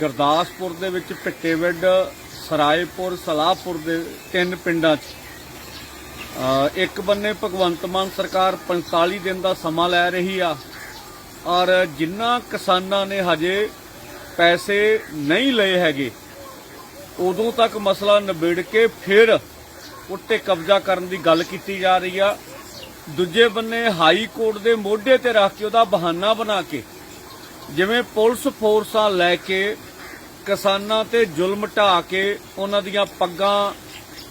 ਗੁਰਦਾਸਪੁਰ ਦੇ ਵਿੱਚ ਪਿੱਟੇਵਿੰਡ, ਸਰਾਏਪੁਰ, ਸਲਾਹਪੁਰ ਦੇ ਤਿੰਨ ਪਿੰਡਾਂ 'ਚ। ਇੱਕ ਬੰਨੇ ਭਗਵੰਤ ਮਾਨ ਸਰਕਾਰ 45 ਦਿਨ ਦਾ ਸਮਾਂ ਲੈ ਰਹੀ ਆ ਔਰ ਜਿੰਨਾ ਕਿਸਾਨਾਂ ਨੇ ਹਜੇ ਪੈਸੇ ਨਹੀਂ ਲਏ ਹੈਗੇ, ਉਦੋਂ ਤੱਕ ਮਸਲਾ ਨਿਬੇੜ ਕੇ ਫਿਰ ਉੱਤੇ ਕਬਜ਼ਾ ਕਰਨ ਦੀ ਗੱਲ ਕੀਤੀ ਜਾ ਰਹੀ ਆ। ਦੂਜੇ ਬੰਨੇ ਹਾਈ ਕੋਰਟ ਦੇ ਮੋਢੇ ਤੇ ਰੱਖ ਕੇ ਉਹਦਾ ਬਹਾਨਾ ਬਣਾ ਕੇ, ਜਿਵੇਂ ਪੁਲਿਸ ਫੋਰਸਾਂ ਲੈ ਕੇ ਕਿਸਾਨਾਂ ਤੇ ਜ਼ੁਲਮ ਢਾ ਕੇ ਉਹਨਾਂ ਦੀਆਂ ਪੱਗਾਂ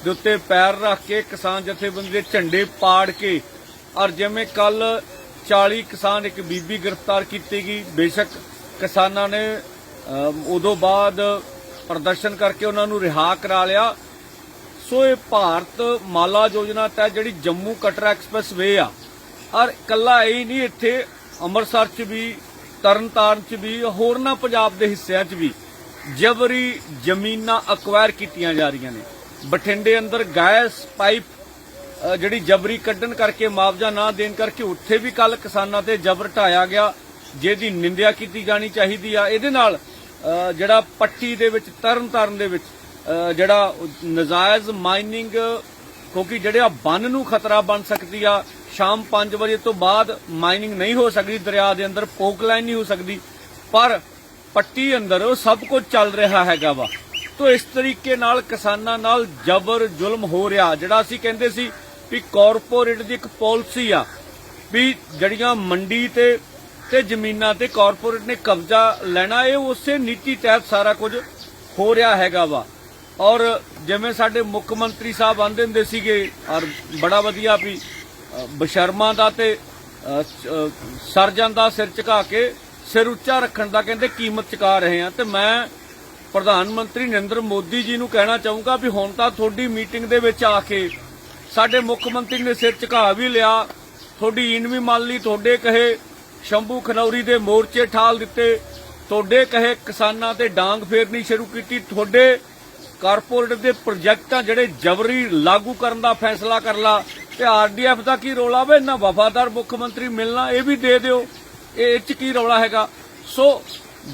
ਦੇ ਉੱਤੇ ਪੈਰ ਰੱਖ ਕੇ ਕਿਸਾਨ ਜਥੇਬੰਦੀ ਦੇ ਝੰਡੇ ਪਾੜ ਕੇ ਔਰ ਜਿਵੇਂ ਕੱਲ 40 ਕਿਸਾਨ ਇੱਕ ਬੀਬੀ ਗ੍ਰਿਫਤਾਰ ਕੀਤੀ ਗਈ, ਬੇਸ਼ੱਕ ਕਿਸਾਨਾਂ ਨੇ ਉਦੋਂ ਬਾਅਦ ਪ੍ਰਦਰਸ਼ਨ ਕਰਕੇ ਉਹਨਾਂ ਨੂੰ ਰਿਹਾ ਕਰਾ ਲਿਆ। ਸੋ ਇਹ ਭਾਰਤ ਮਾਲਾ ਯੋਜਨਾ ਤਹਿਤ ਜਿਹੜੀ ਜੰਮੂ ਕਟਰਾ ਐਕਸਪ੍ਰੈਸ ਵੇ ਆ, ਔਰ ਕੱਲਾ ਇਹ ਨਹੀਂ, ਇੱਥੇ ਅੰਮ੍ਰਿਤਸਰ 'ਚ ਵੀ, ਤਰਨਤਾਰਨ 'ਚ ਵੀ ਹੋਰਨਾਂ ਪੰਜਾਬ ਦੇ ਹਿੱਸਿਆਂ 'ਚ ਵੀ ਜਬਰੀ ਜ਼ਮੀਨਾਂ ਅਕਵਾਇਰ ਕੀਤੀਆਂ ਜਾ ਰਹੀਆਂ ਨੇ। ਬਠਿੰਡੇ ਅੰਦਰ ਗੈਸ ਪਾਈਪ ਜਿਹੜੀ ਜਬਰੀ ਕੱਢਣ ਕਰਕੇ ਮੁਆਵਜ਼ਾ ਨਾ ਦੇਣ ਕਰਕੇ ਉੱਥੇ ਵੀ ਕੱਲ ਕਿਸਾਨਾਂ ਤੇ ਜਬਰ ਢਾਇਆ ਗਿਆ। ਜਿਹਦੀ ਨਿੰਦਿਆ ਕੀਤੀ ਜਾਣੀ ਚਾਹੀਦੀ ਆ। ਇਹਦੇ ਨਾਲ ਜਿਹੜਾ ਪੱਟੀ ਦੇ ਵਿੱਚ, ਤਰਨਤਾਰਨ ਦੇ ਵਿੱਚ ਜਿਹੜਾ ਉਹ ਨਜਾਇਜ਼ ਮਾਈਨਿੰਗ ਕਿਉਂਕਿ ਜਿਹੜੇ ਆ ਬੰਨ ਨੂੰ ਖਤਰਾ ਬਣ ਸਕਦੀ ਆ। ਸ਼ਾਮ 5 ਵਜੇ ਤੋਂ ਬਾਅਦ ਮਾਈਨਿੰਗ ਨਹੀਂ ਹੋ ਸਕਦੀ। ਦਰਿਆ ਦੇ ਅੰਦਰ ਪੋਕ ਲਾਈਨ ਨਹੀਂ ਹੋ ਸਕਦੀ। ਪਰ ਪੱਟੀ ਅੰਦਰ ਸਭ ਕੁਝ ਚੱਲ ਰਿਹਾ ਹੈਗਾ ਵਾ। ਤੋ ਇਸ ਤਰੀਕੇ ਨਾਲ ਕਿਸਾਨਾਂ ਨਾਲ ਜ਼ਬਰ ਜ਼ੁਲਮ ਹੋ ਰਿਹਾ ਜਿਹੜਾ ਅਸੀਂ ਕਹਿੰਦੇ ਸੀ ਵੀ ਕਾਰਪੋਰੇਟ ਦੀ ਇੱਕ ਪਾਲਿਸੀ ਆ ਵੀ ਜਿਹੜੀਆਂ ਮੰਡੀ ਤੇ ਤੇ ਜ਼ਮੀਨਾਂ ਤੇ ਕਾਰਪੋਰੇਟ ਨੇ ਕਬਜ਼ਾ ਲੈਣਾ ਇਹ ਉਸੇ ਨੀਤੀ ਤਹਿਤ ਸਾਰਾ ਕੁਝ ਹੋ ਰਿਹਾ ਹੈਗਾ ਵਾ। ਔਰ ਜਿਵੇਂ ਸਾਡੇ ਮੁੱਖ ਮੰਤਰੀ ਸਾਹਿਬ ਆਂਦੇ ਹੁੰਦੇ ਸੀਗੇ ਔਰ ਬੜਾ ਵਧੀਆ ਵੀ ਅ, ਬਸ਼ਰਮਾ ਦਾ ਤੇ ਅ, ਚ- ਸਰ ਜਾਂਦਾ ਸਿਰ ਝੁਕਾ ਕੇ ਸਿਰ ਉੱਚਾ ਰੱਖਣ ਦਾ ਕਹਿੰਦੇ ਕੀਮਤ ਚੁਕਾ ਰਹੇ ਆ ਤੇ ਮੈਂ ਪ੍ਰਧਾਨ ਮੰਤਰੀ ਨਰਿੰਦਰ ਮੋਦੀ ਜੀ ਨੂੰ ਕਹਿਣਾ ਚਾਹੂੰਗਾ ਵੀ ਹੁਣ ਤਾਂ ਤੁਹਾਡੀ ਮੀਟਿੰਗ ਦੇ ਵਿੱਚ ਆ ਕੇ ਸਾਡੇ ਮੁੱਖ ਮੰਤਰੀ ਨੇ ਸਿਰ ਝੁਕਾ ਵੀ ਲਿਆ। ਤੁਹਾਡੀ ਈਨ ਵੀ ਮੰਨ ਲਈ ਤੁਹਾਡੇ ਕਹੇ ਸ਼ੰਭੂ ਖਨੌਰੀ ਦੇ ਮੋਰਚੇ ਠਾਲ ਦਿੱਤੇ। ਤੁਹਾਡੇ ਕਹੇ ਕਿਸਾਨਾਂ ਤੇ ਡਾਂਗ ਫੇਰਨੀ ਸ਼ੁਰੂ ਕੀਤੀ। ਤੁਹਾਡੇ ਕਾਰਪੋਰੇਟ ਦੇ ਪ੍ਰੋਜੈਕਟਾਂ ਜਿਹੜੇ ਜਬਰੀ ਲਾਗੂ ਕਰਨ ਦਾ ਫੈਸਲਾ ਕਰ ਲਾ। ਤੇ ਆਰਡੀਐਫ ਦਾ ਕੀ ਰੋਲਾ ਵੇ ਇੰਨਾ ਵਫਾਦਾਰ ਮੁੱਖ ਮੰਤਰੀ ਮਿਲਣਾ ਇਹ ਵੀ ਦੇ ਦਿਓ। ਇਹ ਚ ਕੀ ਰੌਲਾ ਹੈਗਾ? ਸੋ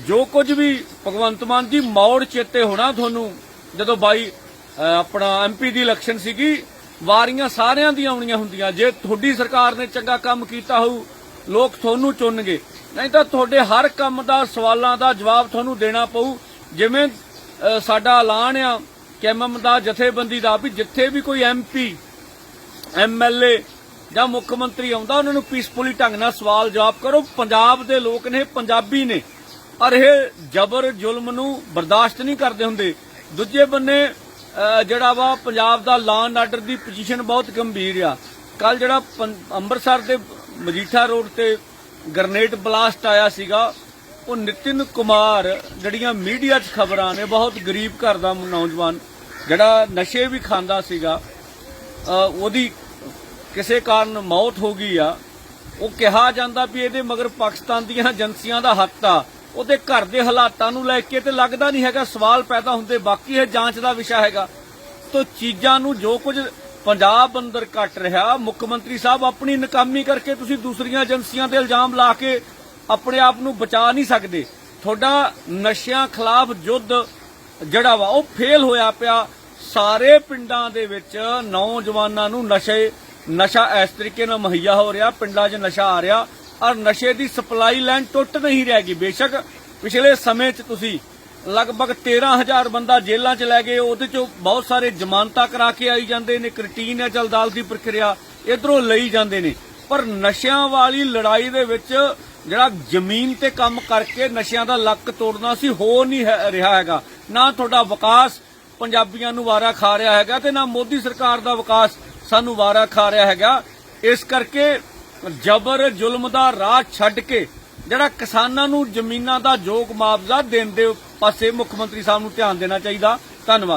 ਜੋ ਕੁਝ ਵੀ ਭਗਵੰਤ ਮਾਨ ਜੀ ਮੌੜ ਚੇਤੇ ਹੋਣਾ ਤੁਹਾਨੂੰ ਜਦੋਂ ਬਾਈ ਅ, ਆਪਣਾ ਐਮਪੀ ਦੀ ਇਲੈਕਸ਼ਨ ਸੀਗੀ ਵਾਰੀਆਂ ਸਾਰਿਆਂ ਦੀਆਂ ਆਉਣੀਆਂ ਹੁੰਦੀਆਂ। ਜੇ ਤੁਹਾਡੀ ਸਰਕਾਰ ਨੇ ਚੰਗਾ ਕੰਮ ਕੀਤਾ ਹੋਊ ਲੋਕ ਤੁਹਾਨੂੰ ਚੁਣਨਗੇ। ਨਹੀਂ ਤਾਂ ਤੁਹਾਡੇ ਹਰ ਕੰਮ ਦਾ ਸਵਾਲਾਂ ਦਾ ਜਵਾਬ ਤੁਹਾਨੂੰ ਦੇਣਾ ਪਊ। ਜਿਵੇਂ ਸਾਡਾ ਐਲਾਨ ਆ ਕੈਮਮ ਦਾ ਜਥੇਬੰਦੀ ਦਾ ਵੀ ਜਿੱਥੇ ਵੀ ਕੋਈ ਐਮਪੀ ਐਮਐਲਏ ਜਾਂ ਮੁੱਖ ਮੰਤਰੀ ਆਉਂਦਾ, ਉਹਨਾਂ ਨੂੰ ਪੀਸਫੁਲੀ ਢੰਗ ਨਾਲ ਸਵਾਲ ਜਵਾਬ ਕਰੋ। ਪੰਜਾਬ ਦੇ ਲੋਕ ਨੇ, ਪੰਜਾਬੀ ਨੇ ਔਰ ਇਹ ਜ਼ਬਰ ਜ਼ੁਲਮ ਨੂੰ ਬਰਦਾਸ਼ਤ ਨਹੀਂ ਕਰਦੇ ਹੁੰਦੇ। ਦੂਜੇ ਬੰਨੇ ਜਿਹੜਾ ਵਾ ਪੰਜਾਬ ਦਾ ਲਾਅ ਐਂਡ ਆਰਡਰ ਦੀ ਪੋਜੀਸ਼ਨ ਬਹੁਤ ਗੰਭੀਰ ਆ। ਕੱਲ ਜਿਹੜਾ ਅੰਮ੍ਰਿਤਸਰ ਦੇ ਮਜੀਠਾ ਰੋਡ ਤੇ ਗ੍ਰਨੇਡ ਬਲਾਸਟ ਆਇਆ ਸੀਗਾ, ਉਹ ਨਿਤਿਨ ਕੁਮਾਰ ਜਿਹੜੀਆਂ ਮੀਡੀਆ 'ਚ ਖਬਰਾਂ ਨੇ, ਬਹੁਤ ਗਰੀਬ ਘਰ ਦਾ ਨੌਜਵਾਨ, ਜਿਹੜਾ ਨਸ਼ੇ ਵੀ ਖਾਂਦਾ ਸੀਗਾ ਉਹਦੀ ਕਿਸੇ ਕਾਰਨ ਮੌਤ ਹੋ ਗਈ ਆ, ਉਹ ਕਿਹਾ ਜਾਂਦਾ ਵੀ ਇਹਦੇ ਮਗਰ ਪਾਕਿਸਤਾਨ ਦੀਆਂ ਏਜੰਸੀਆਂ ਦਾ ਹੱਥ ਆ, ਉਹਦੇ ਘਰ ਦੇ ਹਾਲਾਤਾਂ ਨੂੰ ਲੈ ਕੇ ਤੇ ਲੱਗਦਾ ਨਹੀਂ ਹੈਗਾ ਸਵਾਲ ਪੈਦਾ ਹੁੰਦੇ, ਬਾਕੀ ਇਹ ਜਾਂਚ ਦਾ ਵਿਸ਼ਾ ਹੈਗਾ। ਤੋ ਚੀਜ਼ਾਂ ਨੂੰ ਜੋ ਕੁਝ ਪੰਜਾਬ ਅੰਦਰ ਘਟ ਰਿਹਾ, ਮੁੱਖ ਮੰਤਰੀ ਸਾਹਿਬ ਆਪਣੀ ਨਕਾਮੀ ਕਰਕੇ ਤੁਸੀਂ ਦੂਸਰੀਆਂ ਏਜੰਸੀਆਂ ਤੇ ਇਲਜ਼ਾਮ ਲਾ ਕੇ ਆਪਣੇ ਆਪ ਨੂੰ ਬਚਾ ਨਹੀਂ ਸਕਦੇ। ਤੁਹਾਡਾ ਨਸ਼ਿਆਂ ਖਿਲਾਫ ਯੁੱਧ ਜਿਹੜਾ ਵਾ, ਉਹ ਫੇਲ ਹੋਇਆ ਪਿਆ। ਸਾਰੇ ਪਿੰਡਾਂ ਦੇ ਵਿੱਚ ਨੌਜਵਾਨਾਂ ਨੂੰ ਨਸ਼ੇ ਨਸ਼ਾ ਇਸ ਤਰੀਕੇ ਨਾਲ ਮੁਹੱਈਆ ਹੋ ਰਿਹਾ, ਪਿੰਡਾਂ 'ਚ ਨਸ਼ਾ ਆ ਰਿਹਾ, ਔਰ ਨਸ਼ੇ ਦੀ ਸਪਲਾਈ ਲਾਈਨ ਟੁੱਟ ਨਹੀਂ ਰਹੇਗੀ ਬੇਸ਼ੱਕ ਪਿਛਲੇ ਸਮੇਂ 'ਚ ਤੁਸੀਂ ਲਗਭਗ 13000 ਬੰਦਾ ਜੇਲ੍ਹਾਂ 'ਚ ਲੈ ਗਏ, ਉਹਦੇ 'ਚੋਂ ਬਹੁਤ ਸਾਰੇ ਜ਼ਮਾਨਤਾਂ ਕਰਾ ਕੇ ਆਈ ਜਾਂਦੇ ਨੇ, ਕਰਟੀਨ ਹੈ ਚਲ ਦੀ ਪ੍ਰਕਿਰਿਆ ਇਧਰੋਂ ਲਈ ਜਾਂਦੇ ਨੇ। ਪਰ ਨਸ਼ਿਆਂ ਵਾਲੀ ਲੜਾਈ ਦੇ ਵਿੱਚ ਜਿਹੜਾ ਜ਼ਮੀਨ ਤੇ ਕੰਮ ਕਰਕੇ ਨਸ਼ਿਆਂ ਦਾ ਲੱਕ ਤੋੜਨਾ ਸੀ ਹੋ ਨਹੀਂ ਰਿਹਾ ਹੈਗਾ। ਨਾ ਤੁਹਾਡਾ ਵਿਕਾਸ ਪੰਜਾਬੀਆਂ ਨੂੰ ਵਾਰਾ ਖਾ ਰਿਹਾ ਹੈਗਾ ਤੇ ਨਾ ਮੋਦੀ ਸਰਕਾਰ ਦਾ ਵਿਕਾਸ ਸਾਨੂੰ ਵਾਰਾ ਖਾ ਰਿਹਾ ਹੈਗਾ। ਇਸ ਕਰਕੇ ਜ਼ਬਰ ਜ਼ੁਲਮ ਦਾ ਰਾਹ ਛੱਡ ਕੇ ਜਿਹੜਾ ਕਿਸਾਨਾਂ ਨੂੰ ਜ਼ਮੀਨਾਂ ਦਾ ਯੋਗ ਮੁਆਵਜ਼ਾ ਦੇਣ ਦੇ ਪਾਸੇ ਮੁੱਖ ਮੰਤਰੀ ਸਾਹਿਬ ਨੂੰ ਧਿਆਨ ਦੇਣਾ ਚਾਹੀਦਾ। ਧੰਨਵਾਦ।